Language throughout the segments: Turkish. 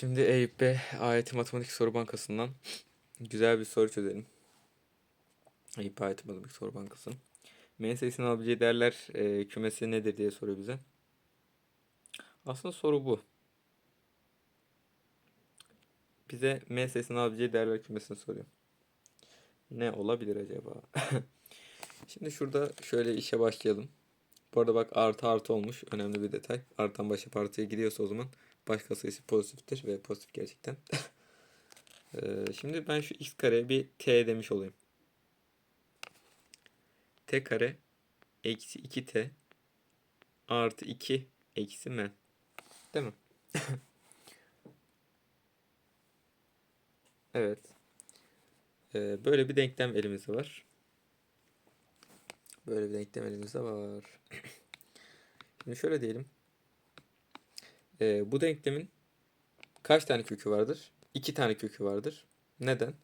Şimdi Eyüp Bey AYT Matematik Soru Bankası'ndan güzel bir soru çözelim. Eyüp AYT Matematik Soru Bankası. M sayısının alabileceği değerler e, kümesi nedir diye soruyor bize. Aslında soru bu. Bize M sayısının alabileceği değerler kümesini soruyor. Ne olabilir acaba? Şimdi şurada şöyle işe başlayalım. Bu arada bak artı artı olmuş. Önemli bir detay. Artan başa artıya gidiyorsa o zaman başka sayısı pozitiftir ve pozitif gerçekten. Ee, şimdi ben şu x kareye bir t demiş olayım. t kare eksi 2t artı 2 eksi m. Değil mi? evet. Ee, böyle bir denklem elimizde var. Böyle bir denklem elimizde var. Şimdi şöyle diyelim. Ee, bu denklemin kaç tane kökü vardır? 2 tane kökü vardır. Neden?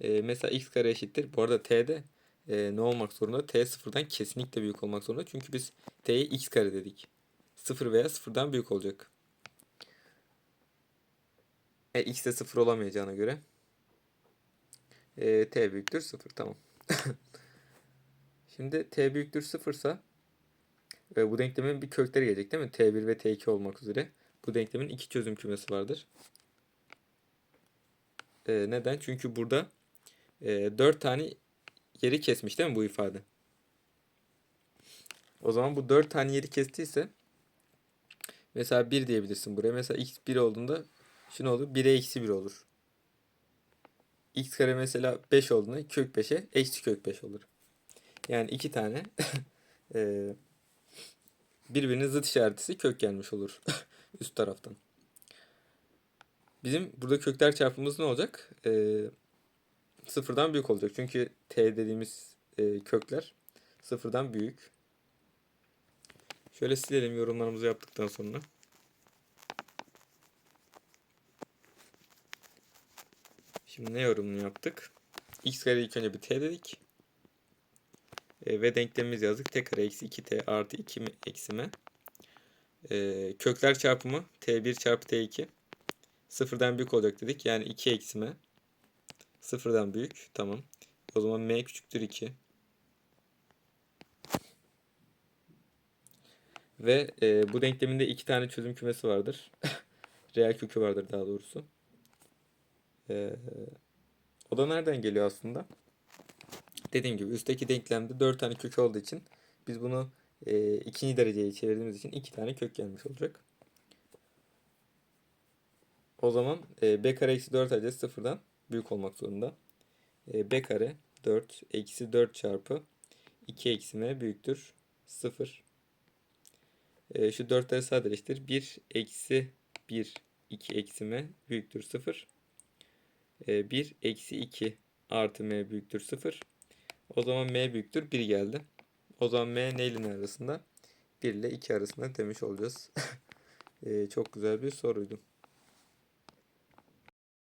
Ee, mesela x kare eşittir. Bu arada t'de e, ne olmak zorunda? t sıfırdan kesinlikle büyük olmak zorunda. Çünkü biz t'ye x kare dedik. 0 veya sıfırdan büyük olacak. E, x de 0 olamayacağına göre e, t büyüktür 0. Tamam. Şimdi t büyüktür 0 ise e, bu denklemin bir kökleri gelecek değil mi? t1 ve t2 olmak üzere. Bu denklemin iki çözüm kümesi vardır. E, neden? Çünkü burada e, 4 tane yeri kesmiş değil mi bu ifade? O zaman bu 4 tane yeri kestiyse mesela 1 diyebilirsin buraya. Mesela x 1 olduğunda şu ne olur? 1'e eksi 1 olur. x kare mesela 5 olduğunda kök 5'e eksi kök 5 olur. Yani iki tane e, birbirinin zıt işaretisi kök gelmiş olur üst taraftan. Bizim burada kökler çarpımımız ne olacak? E, sıfırdan büyük olacak. Çünkü t dediğimiz e, kökler sıfırdan büyük. Şöyle silelim yorumlarımızı yaptıktan sonra. Şimdi ne yorumunu yaptık? x kare ilk önce bir t dedik. E, ve denklemimizi yazdık. t kare eksi 2t artı 2 mi eksi m. E, kökler çarpımı t1 çarpı t2 sıfırdan büyük olacak dedik. Yani 2 eksi m. Sıfırdan büyük. Tamam. O zaman m küçüktür 2. Ve e, bu denkleminde iki tane çözüm kümesi vardır. Reel kökü vardır daha doğrusu. E, o da nereden geliyor aslında? Dediğim gibi üstteki denklemde 4 tane kök olduğu için biz bunu e, ikinci dereceye çevirdiğimiz için 2 tane kök gelmiş olacak. O zaman e, b kare eksi 4 adresi sıfırdan büyük olmak zorunda. E, b kare 4 eksi 4 çarpı 2 eksi m büyüktür 0. E, şu 4'leri sadeleştir. 1 eksi 1 2 eksi m büyüktür 0. E, 1 eksi 2 artı m büyüktür 0. O zaman m büyüktür 1 geldi. O zaman m ne ile ne arasında? 1 ile 2 arasında demiş olacağız. ee, çok güzel bir soruydu.